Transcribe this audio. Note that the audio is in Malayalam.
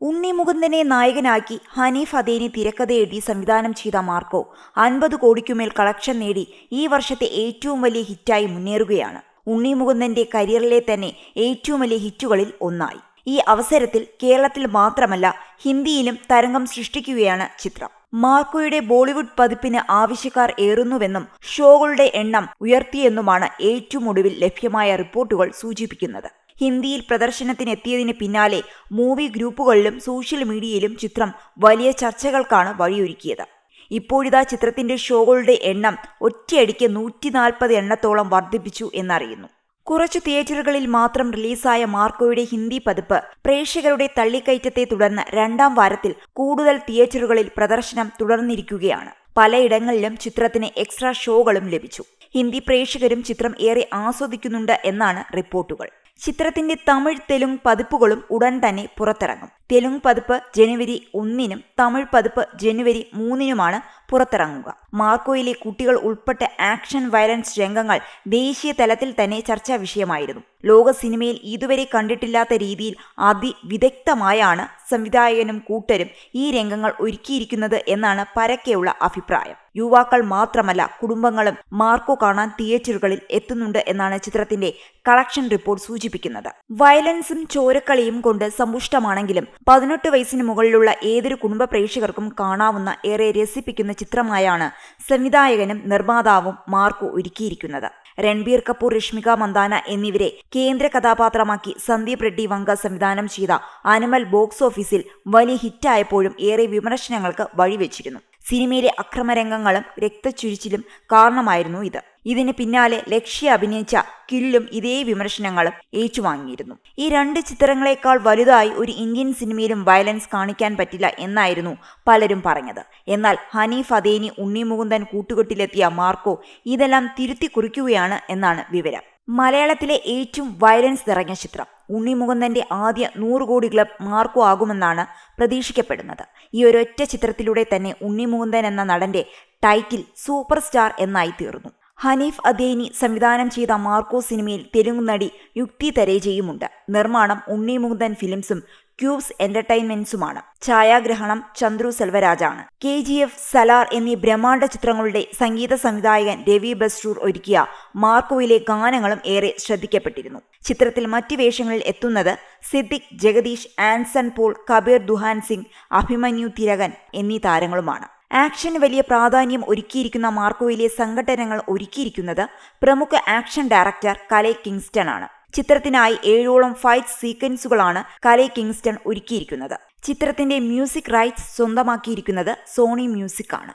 ഉണ്ണി മുകുന്ദനെ നായകനാക്കി ഹനീഫ് അദേനി തിരക്കഥ എഴുതി സംവിധാനം ചെയ്ത മാർക്കോ അൻപത് കോടിക്കുമേൽ കളക്ഷൻ നേടി ഈ വർഷത്തെ ഏറ്റവും വലിയ ഹിറ്റായി മുന്നേറുകയാണ്. ഉണ്ണി മുകുന്ദന്റെ കരിയറിലെ തന്നെ ഏറ്റവും വലിയ ഹിറ്റുകളിൽ ഒന്നായി. ഈ അവസരത്തിൽ കേരളത്തിൽ മാത്രമല്ല ഹിന്ദിയിലും തരംഗം സൃഷ്ടിക്കുകയാണ് ചിത്രം. മാർക്കോയുടെ ബോളിവുഡ് പതിപ്പിന് ആവശ്യക്കാർ ഏറുന്നുവെന്നും ഷോകളുടെ എണ്ണം ഉയർത്തിയെന്നുമാണ് ഏറ്റവും ഒടുവിൽ ലഭ്യമായ റിപ്പോർട്ടുകൾ സൂചിപ്പിക്കുന്നത്. ഹിന്ദിയിൽ പ്രദർശനത്തിനെത്തിയതിന് പിന്നാലെ മൂവി ഗ്രൂപ്പുകളിലും സോഷ്യൽ മീഡിയയിലും ചിത്രം വലിയ ചർച്ചകൾക്കാണ് വഴിയൊരുക്കിയത്. ഇപ്പോഴിതാ ചിത്രത്തിന്റെ ഷോകളുടെ എണ്ണം ഒറ്റയടിക്ക് നൂറ്റി നാൽപ്പത് എണ്ണത്തോളം വർദ്ധിപ്പിച്ചു എന്നറിയുന്നു. കുറച്ചു തിയേറ്ററുകളിൽ മാത്രം റിലീസായ മാർക്കോയുടെ ഹിന്ദി പതിപ്പ് പ്രേക്ഷകരുടെ തള്ളിക്കയറ്റത്തെ തുടർന്ന് രണ്ടാം വാരത്തിൽ കൂടുതൽ തിയേറ്ററുകളിൽ പ്രദർശനം തുടർന്നിരിക്കുകയാണ്. പലയിടങ്ങളിലും ചിത്രത്തിന് എക്സ്ട്രാ ഷോകളും ലഭിച്ചു. ഹിന്ദി പ്രേക്ഷകരും ചിത്രം ഏറെ ആസ്വദിക്കുന്നുണ്ട് എന്നാണ് റിപ്പോർട്ടുകൾ. ചിത്രത്തിന്റെ തമിഴ് തെലുങ്ക് പതിപ്പുകളും ഉടൻ തന്നെ പുറത്തിറങ്ങും. തെലുങ്ക് പതിപ്പ് ജനുവരി ഒന്നിനും തമിഴ് പതിപ്പ് ജനുവരി മൂന്നിനുമാണ് പുറത്തിറങ്ങുക. മാർക്കോയിലെ കുട്ടികൾ ഉൾപ്പെട്ട ആക്ഷൻ വയലൻസ് രംഗങ്ങൾ ദേശീയ തലത്തിൽ തന്നെ ചർച്ചാ വിഷയമായിരുന്നു. ലോക സിനിമയിൽ ഇതുവരെ കണ്ടിട്ടില്ലാത്ത രീതിയിൽ അതിവിദഗ്ധമായാണ് സംവിധായകനും കൂട്ടരും ഈ രംഗങ്ങൾ ഒരുക്കിയിരിക്കുന്നത് എന്നാണ് പരക്കെയുള്ള അഭിപ്രായം. യുവാക്കൾ മാത്രമല്ല കുടുംബങ്ങളും മാർക്കോ കാണാൻ തിയേറ്ററുകളിൽ എത്തുന്നുണ്ട് എന്നാണ് ചിത്രത്തിന്റെ കളക്ഷൻ റിപ്പോർട്ട് സൂചിപ്പിക്കുന്നത്. വയലൻസും ചോരക്കളിയും കൊണ്ട് സമ്പുഷ്ടമാണെങ്കിലും പതിനെട്ട് വയസ്സിന് മുകളിലുള്ള ഏതൊരു കുടുംബ പ്രേക്ഷകർക്കും കാണാവുന്ന ഏറെ രസിപ്പിക്കുന്ന ചിത്രമായാണ് സംവിധായകനും നിർമ്മാതാവും മാർക്കോ ഒരുക്കിയിരിക്കുന്നത്. രൺബീർ കപൂർ രശ്മിക മന്ദാന എന്നിവരെ കേന്ദ്ര കഥാപാത്രമാക്കി സന്ദീപ് റെഡ്ഡി വങ്ക സംവിധാനം ചെയ്ത അനിമൽ ബോക്സ് ഓഫീസിൽ വലിയ ഹിറ്റായപ്പോഴും ഏറെ വിമർശനങ്ങൾക്ക് വഴിവെച്ചിരുന്നു. സിനിമയിലെ അക്രമരംഗങ്ങളും രക്തച്ചുരിച്ചിലും കാരണമായിരുന്നു ഇത്. ഇതിന് പിന്നാലെ ലക്ഷ്യ അഭിനയിച്ച കില്ലും ഇതേ വിമർശനങ്ങളും ഏറ്റുവാങ്ങിയിരുന്നു. ഈ രണ്ട് ചിത്രങ്ങളെക്കാൾ വലുതായി ഒരു ഇന്ത്യൻ സിനിമയിലും വയലൻസ് കാണിക്കാൻ പറ്റില്ല എന്നായിരുന്നു പലരും പറഞ്ഞത്. എന്നാൽ ഹനീഫ് അദേനി ഉണ്ണിമുകുന്ദൻ കൂട്ടുകെട്ടിലെത്തിയ മാർക്കോ ഇതെല്ലാം തിരുത്തി കുറിക്കുകയാണ് എന്നാണ് വിവരം. മലയാളത്തിലെ ഏറ്റവും വയലൻസ് നിറഞ്ഞ ചിത്രം. ഉണ്ണി മുകുന്ദന്റെ ആദ്യ നൂറ് കോടി ക്ലബ് മാർക്കോ ആകുമെന്നാണ് പ്രതീക്ഷിക്കപ്പെടുന്നത്. ഈ ഒരൊറ്റ ചിത്രത്തിലൂടെ തന്നെ ഉണ്ണി മുകുന്ദൻ എന്ന നടന്റെ ടൈറ്റിൽ സൂപ്പർ സ്റ്റാർ എന്നായി തീർന്നു. ഹനീഫ് അദേനി സംവിധാനം ചെയ്ത മാർക്കോ സിനിമയിൽ തെലുങ്ക് നടി യുക്തി തരേജയുമുണ്ട്. നിർമ്മാണം ഉണ്ണി മുകുന്ദൻ ഫിലിംസും ക്യൂബ്സ് എന്റർടൈൻമെന്റ്സുമാണ്. ഛായാഗ്രഹണം ചന്ദ്രു സെൽവരാജാണ്. കെ ജി എഫ് സലാർ എന്നീ ബ്രഹ്മാണ്ഡ ചിത്രങ്ങളുടെ സംഗീത സംവിധായകൻ രവി ബസ്റൂർ ഒരുക്കിയ മാർക്കോയിലെ ഗാനങ്ങളും ഏറെ ശ്രദ്ധിക്കപ്പെട്ടിരുന്നു. ചിത്രത്തിൽ മറ്റ് വേഷങ്ങളിൽ എത്തുന്നത് സിദ്ദിഖ് ജഗദീഷ് ആൻസൺ പോൾ കബീർ ദുഹാൻ സിംഗ് അഭിമന്യു തിരകൻ എന്നീ താരങ്ങളുമാണ്. ആക്ഷന് വലിയ പ്രാധാന്യം ഒരുക്കിയിരിക്കുന്ന മാർക്കോയിലെ സംഘടനകൾ ഒരുക്കിയിരിക്കുന്നത് പ്രമുഖ ആക്ഷൻ ഡയറക്ടർ കലൈ കിങ്സ്റ്റൺ ആണ്. ചിത്രത്തിനായി ഏഴോളം ഫൈറ്റ് സീക്വൻസുകളാണ് കലൈ കിങ്സ്റ്റൺ ഒരുക്കിയിരിക്കുന്നത്. ചിത്രത്തിന്റെ മ്യൂസിക് റൈറ്റ്സ് സ്വന്തമാക്കിയിരിക്കുന്നത് സോണി മ്യൂസിക് ആണ്.